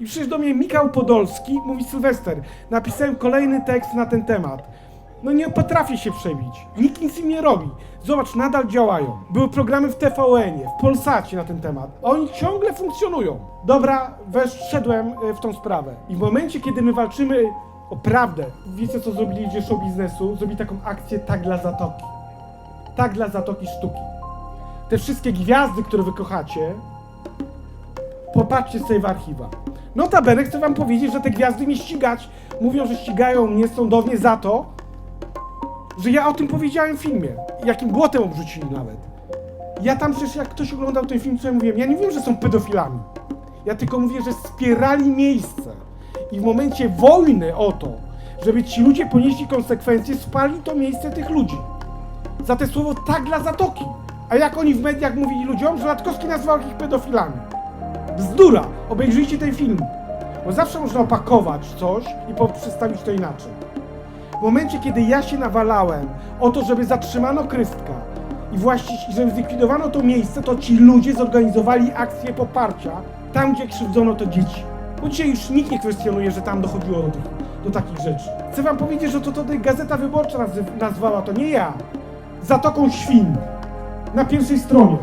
I przyszedł do mnie Michał Podolski, mówi Sylwester, napisałem kolejny tekst na ten temat. No nie potrafię się przebić. Nikt nic im nie robi. Zobacz, nadal działają. Były programy w TVN-ie, w Polsacie na ten temat. Oni ciągle funkcjonują. Dobra, weszedłem y, w tą sprawę. I w momencie, kiedy my walczymy o prawdę, wiecie co zrobili ludzie show biznesu? Zrobili taką akcję tak dla Zatoki. Tak dla Zatoki Sztuki. Te wszystkie gwiazdy, które wy kochacie, Popatrzcie sobie w archiwa. Notabene chcę wam powiedzieć, że te gwiazdy mnie ścigać. Mówią, że ścigają mnie sądownie za to, że ja o tym powiedziałem w filmie. Jakim błotem obrzucili nawet. Ja tam przecież jak ktoś oglądał ten film, co ja mówiłem, ja nie wiem, że są pedofilami. Ja tylko mówię, że spierali miejsce. I w momencie wojny o to, żeby ci ludzie ponieśli konsekwencje, spali to miejsce tych ludzi. Za te słowo tak dla Zatoki. A jak oni w mediach mówili ludziom, że Latkowski nazwał ich pedofilami. Bzdura! Obejrzyjcie ten film. Bo zawsze można opakować coś i przedstawić to inaczej. W momencie, kiedy ja się nawalałem o to, żeby zatrzymano Krystka i właściwie, żeby zlikwidowano to miejsce, to ci ludzie zorganizowali akcję poparcia tam, gdzie krzywdzono to dzieci. Bo dzisiaj już nikt nie kwestionuje, że tam dochodziło do, tych, do takich rzeczy. Chcę wam powiedzieć, że to, to Gazeta Wyborcza nazwała to, nie ja. Zatoką Świn. Na pierwszej stronie.